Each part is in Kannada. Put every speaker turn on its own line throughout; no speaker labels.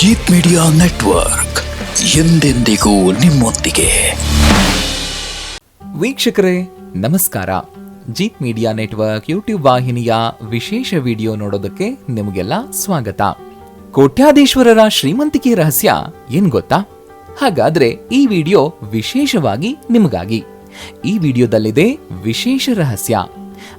ಜೀತ್ ಮೀಡಿಯಾ ನೆಟ್ವರ್ಕ್ ಎಂದೆಂದಿಗೂ ನಿಮ್ಮೊಂದಿಗೆ.
ವೀಕ್ಷಕರೇ, ನಮಸ್ಕಾರ. ಜೀತ್ ಮೀಡಿಯಾ ನೆಟ್ವರ್ಕ್ ಯೂಟ್ಯೂಬ್ ವಾಹಿನಿಯ ವಿಶೇಷ ವಿಡಿಯೋ ನೋಡೋದಕ್ಕೆ ನಿಮಗೆಲ್ಲ ಸ್ವಾಗತ. ಕೋಟ್ಯಾಧೀಶ್ವರರ ಶ್ರೀಮಂತಿಕೆ ರಹಸ್ಯ ಏನ್ ಗೊತ್ತಾ? ಹಾಗಾದ್ರೆ ಈ ವಿಡಿಯೋ ವಿಶೇಷವಾಗಿ ನಿಮಗಾಗಿ. ಈ ವಿಡಿಯೋದಲ್ಲಿದೆ ವಿಶೇಷ ರಹಸ್ಯ.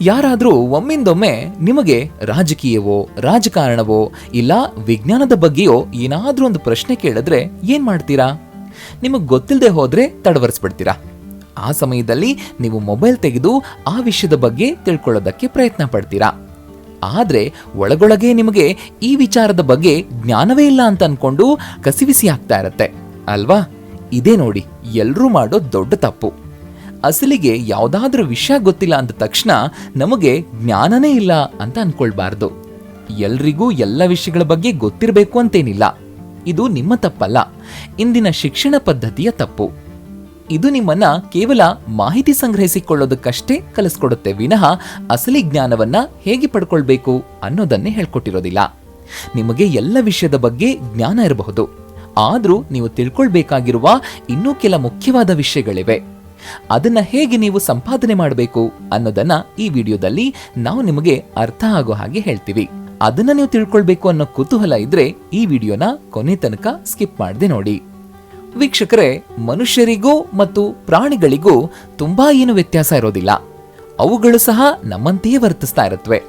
ಯಾರಾದ್ರೂ ಒಮ್ಮಿಂದೊಮ್ಮೆ ನಿಮಗೆ ರಾಜಕೀಯವೋ, ರಾಜಕಾರಣವೋ, ಇಲ್ಲ ವಿಜ್ಞಾನದ ಬಗ್ಗೆಯೋ ಏನಾದರೂ ಒಂದು ಪ್ರಶ್ನೆ ಕೇಳಿದ್ರೆ ಏನು ಮಾಡ್ತೀರಾ? ನಿಮಗೆ ಗೊತ್ತಿಲ್ಲದೆ ಹೋದರೆ ತಡವರಿಸ್ಬಿಡ್ತೀರಾ? ಆ ಸಮಯದಲ್ಲಿ ನೀವು ಮೊಬೈಲ್ ತೆಗೆದು ಆ ವಿಷಯದ ಬಗ್ಗೆ ತಿಳ್ಕೊಳ್ಳೋದಕ್ಕೆ ಪ್ರಯತ್ನ ಪಡ್ತೀರಾ? ಆದರೆ ಒಳಗೊಳಗೆ ನಿಮಗೆ ಈ ವಿಚಾರದ ಬಗ್ಗೆ ಜ್ಞಾನವೇ ಇಲ್ಲ ಅಂತ ಅಂದ್ಕೊಂಡು ಕಸಿವಿಸಿ ಆಗ್ತಾ ಇರತ್ತೆ, ಅಲ್ವಾ? ಇದೇ ನೋಡಿ ಎಲ್ಲರೂ ಮಾಡೋ ದೊಡ್ಡ ತಪ್ಪು. ಅಸಲಿಗೆ ಯಾವುದಾದ್ರೂ ವಿಷಯ ಗೊತ್ತಿಲ್ಲ ಅಂದ ತಕ್ಷಣ ನಮಗೆ ಜ್ಞಾನನೇ ಇಲ್ಲ ಅಂತ ಅನ್ಕೊಳ್ಬಾರ್ದು. ಎಲ್ರಿಗೂ ಎಲ್ಲ ವಿಷಯಗಳ ಬಗ್ಗೆ ಗೊತ್ತಿರಬೇಕು ಅಂತೇನಿಲ್ಲ. ಇದು ನಿಮ್ಮ ತಪ್ಪಲ್ಲ. ಇಂದಿನ ಶಿಕ್ಷಣ ಪದ್ಧತಿಯ ತಪ್ಪು. ಇದು ನಿಮ್ಮನ್ನ ಕೇವಲ ಮಾಹಿತಿ ಸಂಗ್ರಹಿಸಿಕೊಳ್ಳೋದಕ್ಕಷ್ಟೇ ಕಲಿಸ್ಕೊಡುತ್ತೆ ವಿನಃ ಅಸಲಿ ಜ್ಞಾನವನ್ನ ಹೇಗೆ ಪಡ್ಕೊಳ್ಬೇಕು ಅನ್ನೋದನ್ನೇ ಹೇಳ್ಕೊಟ್ಟಿರೋದಿಲ್ಲ. ನಿಮಗೆ ಎಲ್ಲ ವಿಷಯದ ಬಗ್ಗೆ ಜ್ಞಾನ ಇರಬಹುದು. ಆದರೂ ನೀವು ತಿಳ್ಕೊಳ್ಬೇಕಾಗಿರುವ ಇನ್ನೂ ಕೆಲ ಮುಖ್ಯವಾದ ವಿಷಯಗಳಿವೆ. ಅದನ್ನ ಹೇಗೆ ನೀವು ಸಂಪಾದನೆ ಮಾಡಬೇಕು ಅನ್ನೋದನ್ನ ಈ ವಿಡಿಯೋದಲ್ಲಿ ನಾವು ನಿಮಗೆ ಅರ್ಥ ಆಗೋ ಹಾಗೆ ಹೇಳ್ತೀವಿ. ಅದನ್ನ ನೀವು ತಿಳ್ಕೊಳ್ಬೇಕು ಅನ್ನೋ ಕುತೂಹಲ ಇದ್ರೆ ಈ ವಿಡಿಯೋನ ಕೊನೆ ತನಕ ಸ್ಕಿಪ್ ಮಾಡದೆ ನೋಡಿ. ವೀಕ್ಷಕರೇ, ಮನುಷ್ಯರಿಗೂ ಮತ್ತು ಪ್ರಾಣಿಗಳಿಗೂ ತುಂಬಾ ಏನು ವ್ಯತ್ಯಾಸ ಇರೋದಿಲ್ಲ. ಅವುಗಳು ಸಹ ನಮ್ಮಂತೆಯೇ ವರ್ತಿಸ್ತಾ ಇರುತ್ತವೆ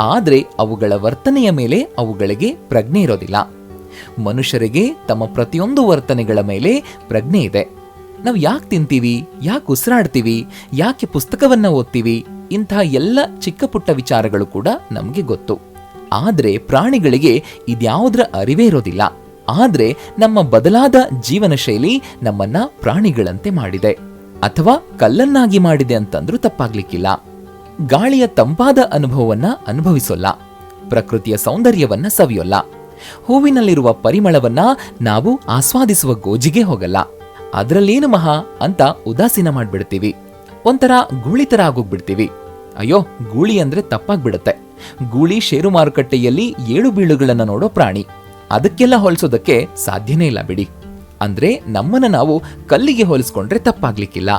ಆದರೆ ಅವುಗಳ ವರ್ತನೆಯ ಮೇಲೆ ಅವುಗಳಿಗೆ ಪ್ರಜ್ಞೆ ಇರೋದಿಲ್ಲ. ಮನುಷ್ಯರಿಗೆ ತಮ್ಮ ಪ್ರತಿಯೊಂದು ವರ್ತನೆಗಳ ಮೇಲೆ ಪ್ರಜ್ಞೆ ಇದೆ. ನಾವು ಯಾಕೆ ತಿಂತೀವಿ? ಯಾಕೆ ಉಸಿರಾಡ್ತೀವಿ? ಯಾಕೆ ಪುಸ್ತಕವನ್ನ ಓದ್ತೀವಿ? ಇಂತಹ ಎಲ್ಲ ಚಿಕ್ಕ ಪುಟ್ಟ ವಿಚಾರಗಳು ಕೂಡ ನಮಗೆ ಗೊತ್ತು. ಆದರೆ ಪ್ರಾಣಿಗಳಿಗೆ ಇದ್ಯಾವುದರ ಅರಿವೇ ಇರೋದಿಲ್ಲ. ಆದರೆ ನಮ್ಮ ಬದಲಾದ ಜೀವನ ಶೈಲಿ ನಮ್ಮನ್ನ ಪ್ರಾಣಿಗಳಂತೆ ಮಾಡಿದೆ. ಅಥವಾ ಕಲ್ಲನ್ನಾಗಿ ಮಾಡಿದೆ ಅಂತಂದ್ರೂ ತಪ್ಪಾಗ್ಲಿಕ್ಕಿಲ್ಲ. ಗಾಳಿಯ ತಂಪಾದ ಅನುಭವವನ್ನ ಅನುಭವಿಸೋಲ್ಲ. ಪ್ರಕೃತಿಯ ಸೌಂದರ್ಯವನ್ನ ಸವಿಯೋಲ್ಲ. ಹೂವಿನಲ್ಲಿರುವ ಪರಿಮಳವನ್ನ ನಾವು ಆಸ್ವಾದಿಸುವ ಗೋಜಿಗೆ ಹೋಗಲ್ಲ. ಅದರಲ್ಲೇನು ಮಹಾ ಅಂತ ಉದಾಸೀನ ಮಾಡ್ಬಿಡ್ತೀವಿ. ಒಂಥರ ಗೂಳಿ ಥರ ಆಗೋಗ್ಬಿಡ್ತೀವಿ ಅಯ್ಯೋ, ಗೂಳಿ ಅಂದ್ರೆ ತಪ್ಪಾಗ್ಬಿಡುತ್ತೆ. ಗೂಳಿ ಷೇರು ಮಾರುಕಟ್ಟೆಯಲ್ಲಿ ಏಳು ಬೀಳುಗಳನ್ನ ನೋಡೋ ಪ್ರಾಣಿ. ಅದಕ್ಕೆಲ್ಲ ಹೋಲಿಸೋದಕ್ಕೆ ಸಾಧ್ಯನೇ ಇಲ್ಲ ಬಿಡಿ. ಅಂದ್ರೆ ನಮ್ಮನ್ನ ನಾವು ಕಲ್ಲಿಗೆ ಹೋಲಿಸ್ಕೊಂಡ್ರೆ ತಪ್ಪಾಗ್ಲಿಕ್ಕಿಲ್ಲ.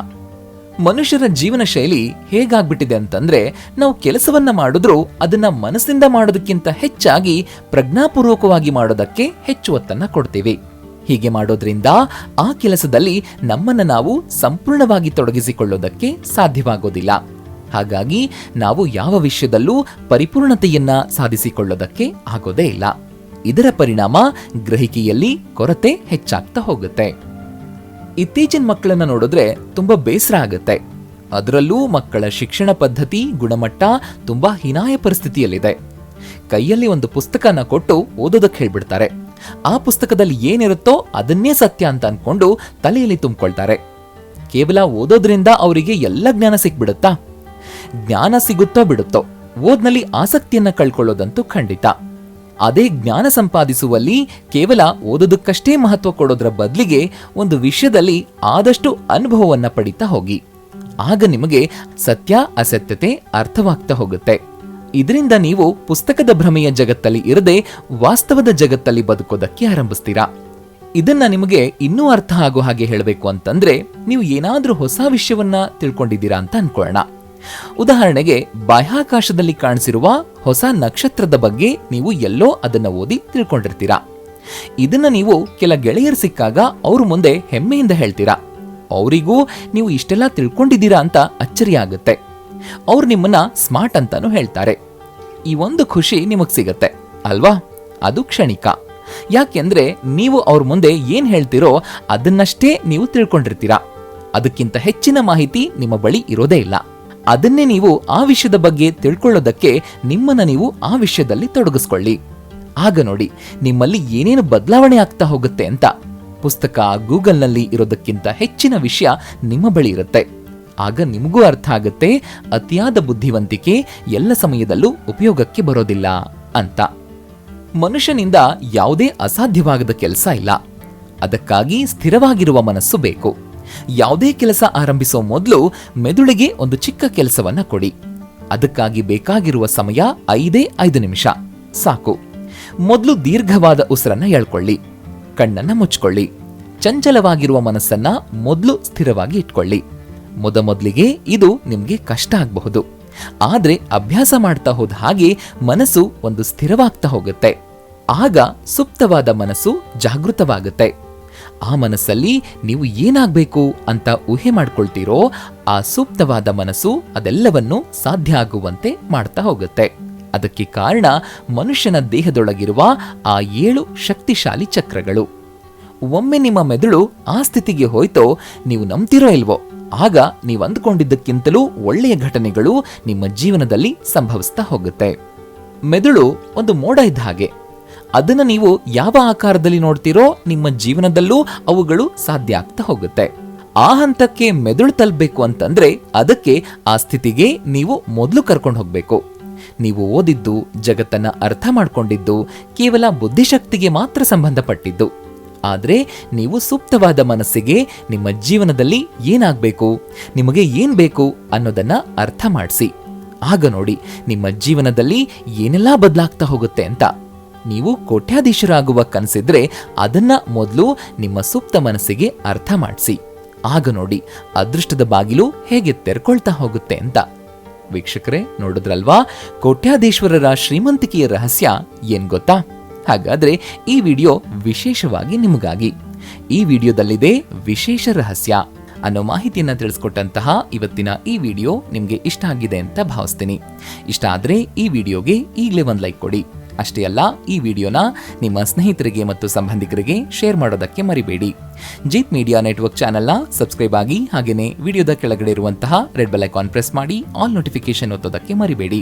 ಮನುಷ್ಯರ ಜೀವನ ಶೈಲಿ ಹೇಗಾಗ್ಬಿಟ್ಟಿದೆ ಅಂತಂದ್ರೆ ನಾವು ಕೆಲಸವನ್ನ ಮಾಡಿದ್ರೂ ಅದನ್ನ ಮನಸ್ಸಿಂದ ಮಾಡೋದಕ್ಕಿಂತ ಹೆಚ್ಚಾಗಿ ಪ್ರಜ್ಞಾಪೂರ್ವಕವಾಗಿ ಮಾಡೋದಕ್ಕೆ ಹೆಚ್ಚು ಒತ್ತನ್ನ ಕೊಡ್ತೀವಿ. ಹೀಗೆ ಮಾಡೋದ್ರಿಂದ ಆ ಕೆಲಸದಲ್ಲಿ ನಮ್ಮನ್ನು ನಾವು ಸಂಪೂರ್ಣವಾಗಿ ತೊಡಗಿಸಿಕೊಳ್ಳೋದಕ್ಕೆ ಸಾಧ್ಯವಾಗೋದಿಲ್ಲ. ಹಾಗಾಗಿ ನಾವು ಯಾವ ವಿಷಯದಲ್ಲೂ ಪರಿಪೂರ್ಣತೆಯನ್ನ ಸಾಧಿಸಿಕೊಳ್ಳೋದಕ್ಕೆ ಆಗೋದೇ ಇಲ್ಲ. ಇದರ ಪರಿಣಾಮ ಗ್ರಹಿಕೆಯಲ್ಲಿ ಕೊರತೆ ಹೆಚ್ಚಾಗ್ತಾ ಹೋಗುತ್ತೆ. ಇತ್ತೀಚಿನ ಮಕ್ಕಳನ್ನ ನೋಡಿದ್ರೆ ತುಂಬಾ ಬೇಸರ ಆಗುತ್ತೆ. ಅದರಲ್ಲೂ ಮಕ್ಕಳ ಶಿಕ್ಷಣ ಪದ್ಧತಿ, ಗುಣಮಟ್ಟ ತುಂಬಾ ಹೀನಾಯ ಪರಿಸ್ಥಿತಿಯಲ್ಲಿದೆ. ಕೈಯಲ್ಲಿ ಒಂದು ಪುಸ್ತಕನ ಕೊಟ್ಟು ಓದೋದಕ್ಕೆ ಹೇಳ್ಬಿಡ್ತಾರೆ. ಆ ಪುಸ್ತಕದಲ್ಲಿ ಏನಿರುತ್ತೋ ಅದನ್ನೇ ಸತ್ಯ ಅಂತ ಅಂದ್ಕೊಂಡು ತಲೆಯಲ್ಲಿ ತುಂಬಿಕೊಳ್ತಾರೆ. ಕೇವಲ ಓದೋದ್ರಿಂದ ಅವರಿಗೆ ಎಲ್ಲ ಜ್ಞಾನ ಸಿಕ್ಬಿಡುತ್ತಾ? ಜ್ಞಾನ ಸಿಗುತ್ತೋ ಬಿಡುತ್ತೋ? ಓದ್ನಲ್ಲಿ ಆಸಕ್ತಿಯನ್ನ ಕಳ್ಕೊಳ್ಳೋದಂತೂ ಖಂಡಿತ. ಅದೇ ಜ್ಞಾನ ಸಂಪಾದಿಸುವಲ್ಲಿ ಕೇವಲ ಓದೋದಕ್ಕಷ್ಟೇ ಮಹತ್ವ ಕೊಡೋದ್ರ ಬದಲಿಗೆ ಒಂದು ವಿಷಯದಲ್ಲಿ ಆದಷ್ಟು ಅನುಭವವನ್ನ ಪಡಿತಾ ಹೋಗಿ. ಆಗ ನಿಮಗೆ ಸತ್ಯ, ಅಸತ್ಯತೆ ಅರ್ಥವಾಗ್ತಾ ಹೋಗುತ್ತೆ. ಇದರಿಂದ ನೀವು ಪುಸ್ತಕದ ಭ್ರಮೆಯ ಜಗತ್ತಲ್ಲಿ ಇರದೆ ವಾಸ್ತವದ ಜಗತ್ತಲ್ಲಿ ಬದುಕೋದಕ್ಕೆ ಆರಂಭಿಸ್ತೀರಾ? ಇದನ್ನ ನಿಮಗೆ ಇನ್ನೂ ಅರ್ಥ ಆಗೋ ಹಾಗೆ ಹೇಳಬೇಕು ಅಂತಂದ್ರೆ ನೀವು ಏನಾದರೂ ಹೊಸ ವಿಷಯವನ್ನ ತಿಳ್ಕೊಂಡಿದ್ದೀರಾ ಅಂತ ಅನ್ಕೊಳ್ಳೋಣ. ಉದಾಹರಣೆಗೆ ಬಾಹ್ಯಾಕಾಶದಲ್ಲಿ ಕಾಣಿಸಿರುವ ಹೊಸ ನಕ್ಷತ್ರದ ಬಗ್ಗೆ ನೀವು ಎಲ್ಲೋ ಅದನ್ನ ಓದಿ ತಿಳ್ಕೊಂಡಿರ್ತೀರಾ? ಇದನ್ನ ನೀವು ಕೆಲ ಗೆಳೆಯರು ಸಿಕ್ಕಾಗ ಅವ್ರ ಮುಂದೆ ಹೆಮ್ಮೆಯಿಂದ ಹೇಳ್ತೀರಾ? ಅವರಿಗೂ ನೀವು ಇಷ್ಟೆಲ್ಲ ತಿಳ್ಕೊಂಡಿದ್ದೀರಾ ಅಂತ ಅಚ್ಚರಿ ಆಗುತ್ತೆ ಅವ್ರು ನಿಮ್ಮನ್ನ ಸ್ಮಾರ್ಟ್ ಅಂತಾನು ಹೇಳ್ತಾರೆ. ಈ ಒಂದು ಖುಷಿ ನಿಮಗೆ ಸಿಗತ್ತೆ, ಅಲ್ವಾ? ಅದು ಕ್ಷಣಿಕ. ಯಾಕೆಂದ್ರೆ ನೀವು ಅವ್ರ ಮುಂದೆ ಏನ್ ಹೇಳ್ತಿರೋ ಅದನ್ನಷ್ಟೇ ನೀವು ತಿಳ್ಕೊಂಡಿರ್ತೀರಾ. ಅದಕ್ಕಿಂತ ಹೆಚ್ಚಿನ ಮಾಹಿತಿ ನಿಮ್ಮ ಬಳಿ ಇರೋದೇ ಇಲ್ಲ. ಅದನ್ನೇ ನೀವು ಆ ವಿಷಯದ ಬಗ್ಗೆ ತಿಳ್ಕೊಳ್ಳೋದಕ್ಕೆ ನಿಮ್ಮನ್ನ ನೀವು ಆ ವಿಷಯದಲ್ಲಿ ತೊಡಗಿಸ್ಕೊಳ್ಳಿ. ಆಗ ನೋಡಿ, ನಿಮ್ಮಲ್ಲಿ ಏನೇನು ಬದಲಾವಣೆ ಆಗ್ತಾ ಹೋಗುತ್ತೆ ಅಂತ. ಪುಸ್ತಕ ಗೂಗಲ್ನಲ್ಲಿ ಇರೋದಕ್ಕಿಂತ ಹೆಚ್ಚಿನ ವಿಷಯ ನಿಮ್ಮ ಬಳಿ ಇರುತ್ತೆ. ಆಗ ನಿಮಗೂ ಅರ್ಥ ಆಗುತ್ತೆ, ಅತಿಯಾದ ಬುದ್ಧಿವಂತಿಕೆ ಎಲ್ಲ ಸಮಯದಲ್ಲೂ ಉಪಯೋಗಕ್ಕೆ ಬರೋದಿಲ್ಲ ಅಂತ. ಮನುಷ್ಯನಿಂದ ಯಾವುದೇ ಅಸಾಧ್ಯವಾಗದ ಕೆಲಸ ಇಲ್ಲ. ಅದಕ್ಕಾಗಿ ಸ್ಥಿರವಾಗಿರುವ ಮನಸ್ಸು ಬೇಕು. ಯಾವುದೇ ಕೆಲಸ ಆರಂಭಿಸೋ ಮೊದಲು ಮೆದುಳಿಗೆ ಒಂದು ಚಿಕ್ಕ ಕೆಲಸವನ್ನ ಕೊಡಿ. ಅದಕ್ಕಾಗಿ ಬೇಕಾಗಿರುವ ಸಮಯ ಐದೇ ಐದು ನಿಮಿಷ. ಸಾಕು. ಮೊದಲು ದೀರ್ಘವಾದ ಉಸಿರನ್ನ ಎಳ್ಕೊಳ್ಳಿ. ಕಣ್ಣನ್ನ ಮುಚ್ಕೊಳ್ಳಿ. ಚಂಚಲವಾಗಿರುವ ಮನಸ್ಸನ್ನ ಮೊದಲು ಸ್ಥಿರವಾಗಿ ಇಟ್ಕೊಳ್ಳಿ. ಮೊದಮೊದಲಿಗೆ ಇದು ನಿಮಗೆ ಕಷ್ಟ ಆಗಬಹುದು. ಆದರೆ ಅಭ್ಯಾಸ ಮಾಡ್ತಾ ಹೋದ ಹಾಗೆ ಮನಸ್ಸು ಒಂದು ಸ್ಥಿರವಾಗ್ತಾ ಹೋಗುತ್ತೆ. ಆಗ ಸುಪ್ತವಾದ ಮನಸ್ಸು ಜಾಗೃತವಾಗುತ್ತೆ. ಆ ಮನಸ್ಸಲ್ಲಿ ನೀವು ಏನಾಗಬೇಕು ಅಂತ ಊಹೆ ಮಾಡ್ಕೊಳ್ತೀರೋ ಆ ಸೂಕ್ತವಾದ ಮನಸ್ಸು ಅದೆಲ್ಲವನ್ನು ಸಾಧ್ಯ ಆಗುವಂತೆ ಮಾಡ್ತಾ ಹೋಗುತ್ತೆ. ಅದಕ್ಕೆ ಕಾರಣ ಮನುಷ್ಯನ ದೇಹದೊಳಗಿರುವ ಆ ಏಳು ಶಕ್ತಿಶಾಲಿ ಚಕ್ರಗಳು. ಒಮ್ಮೆ ನಿಮ್ಮ ಮೆದುಳು ಆ ಸ್ಥಿತಿಗೆ ಹೋಯ್ತೋ ನೀವು ನಂಬ್ತಿರೋ ಇಲ್ವೋ? ಆಗ ನೀವು ಅಂದ್ಕೊಂಡಿದ್ದಕ್ಕಿಂತಲೂ ಒಳ್ಳೆಯ ಘಟನೆಗಳು ನಿಮ್ಮ ಜೀವನದಲ್ಲಿ ಸಂಭವಿಸ್ತಾ ಹೋಗುತ್ತೆ. ಮೆದುಳು ಒಂದು ಮೋಡ ಇದ್ದ ಹಾಗೆ. ಅದನ್ನು ನೀವು ಯಾವ ಆಕಾರದಲ್ಲಿ ನೋಡ್ತೀರೋ ನಿಮ್ಮ ಜೀವನದಲ್ಲೂ ಅವುಗಳು ಸಾಧ್ಯ ಆಗ್ತಾ ಹೋಗುತ್ತೆ. ಆ ಹಂತಕ್ಕೆ ಮೆದುಳು ತಲುಪಬೇಕು ಅಂತಂದ್ರೆ ಅದಕ್ಕೆ ಆ ಸ್ಥಿತಿಗೆ ನೀವು ಮೊದಲು ಕರ್ಕೊಂಡು ಹೋಗಬೇಕು. ನೀವು ಓದಿದ್ದು, ಜಗತ್ತನ್ನ ಅರ್ಥ ಮಾಡ್ಕೊಂಡಿದ್ದು, ಕೇವಲ ಬುದ್ಧಿಶಕ್ತಿಗೆ ಮಾತ್ರ ಸಂಬಂಧಪಟ್ಟಿದ್ದು. ಆದ್ರೆ ನೀವು ಸೂಕ್ತವಾದ ಮನಸ್ಸಿಗೆ ನಿಮ್ಮ ಜೀವನದಲ್ಲಿ ಏನಾಗಬೇಕು? ನಿಮಗೆ ಏನು ಬೇಕು ಅನ್ನೋದನ್ನ ಅರ್ಥ ಮಾಡಿಸಿ. ಆಗ ನೋಡಿ, ನಿಮ್ಮ ಜೀವನದಲ್ಲಿ ಏನೆಲ್ಲ ಬದಲಾಗ್ತಾ ಹೋಗುತ್ತೆ ಅಂತ. ನೀವು ಕೋಟ್ಯಾಧೀಶರಾಗುವ ಕನಸಿದ್ರೆ ಅದನ್ನ ಮೊದಲು ನಿಮ್ಮ ಸುಪ್ತ ಮನಸ್ಸಿಗೆ ಅರ್ಥ ಮಾಡಿಸಿ. ಆಗ ನೋಡಿ, ಅದೃಷ್ಟದ ಬಾಗಿಲು ಹೇಗೆ ತೆರ್ಕೊಳ್ತಾ ಹೋಗುತ್ತೆ ಅಂತ. ವೀಕ್ಷಕರೇ, ನೋಡಿದ್ರಲ್ವಾ? ಕೋಟ್ಯಾಧೀಶ್ವರರ ಶ್ರೀಮಂತಿಕೆಯ ರಹಸ್ಯ ಏನ್ ಗೊತ್ತಾ? ಹಾಗಾದ್ರೆ ಈ ವಿಡಿಯೋ ವಿಶೇಷವಾಗಿ ನಿಮಗಾಗಿ. ಈ ವಿಡಿಯೋದಲ್ಲಿದೆ ವಿಶೇಷ ರಹಸ್ಯ. ಅನ್ನೋ ಮಾಹಿತಿಯನ್ನು ತಿಳಿಸ್ಕೊಟ್ಟಂತಹ ಇವತ್ತಿನ ಈ ವಿಡಿಯೋ ನಿಮಗೆ ಇಷ್ಟ ಆಗಿದೆ ಅಂತ ಭಾವಿಸ್ತೀನಿ. ಇಷ್ಟ ಆದ್ರೆ ಈ ವಿಡಿಯೋಗೆ ಈಗಲೇ ಒಂದು ಲೈಕ್ ಕೊಡಿ. ಅಷ್ಟೇ ಅಲ್ಲ, ಈ ವಿಡಿಯೋನ ನಿಮ್ಮ ಸ್ನೇಹಿತರಿಗೆ ಮತ್ತು ಸಂಬಂಧಿಕರಿಗೆ ಶೇರ್ ಮಾಡೋದಕ್ಕೆ ಮರಿಬೇಡಿ. ಜೀತ್ ಮೀಡಿಯಾ ನೆಟ್ವರ್ಕ್ ಚಾನೆಲ್ನ ಸಬ್ಸ್ಕ್ರೈಬ್ ಆಗಿ ಹಾಗೆಯೇ ವಿಡಿಯೋದ ಕೆಳಗಡೆ ಇರುವಂತಹ ರೆಡ್ ಬೆಲ್ ಐಕಾನ್ ಪ್ರೆಸ್ ಮಾಡಿ ಆಲ್ ನೋಟಿಫಿಕೇಶನ್ ಒತ್ತೋದಕ್ಕೆ ಮರಿಬೇಡಿ.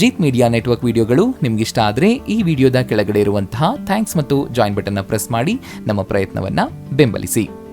ಜೀತ್ ಮೀಡಿಯಾ ನೆಟ್ವರ್ಕ್ ವಿಡಿಯೋಗಳು ನಿಮ್ಗಿಷ್ಟ ಆದರೆ ಈ ವಿಡಿಯೋದ ಕೆಳಗಡೆ ಇರುವಂತಹ ಥ್ಯಾಂಕ್ಸ್ ಮತ್ತು ಜಾಯಿನ್ ಬಟನ್ನ ಪ್ರೆಸ್ ಮಾಡಿ ನಮ್ಮ ಪ್ರಯತ್ನವನ್ನು ಬೆಂಬಲಿಸಿ.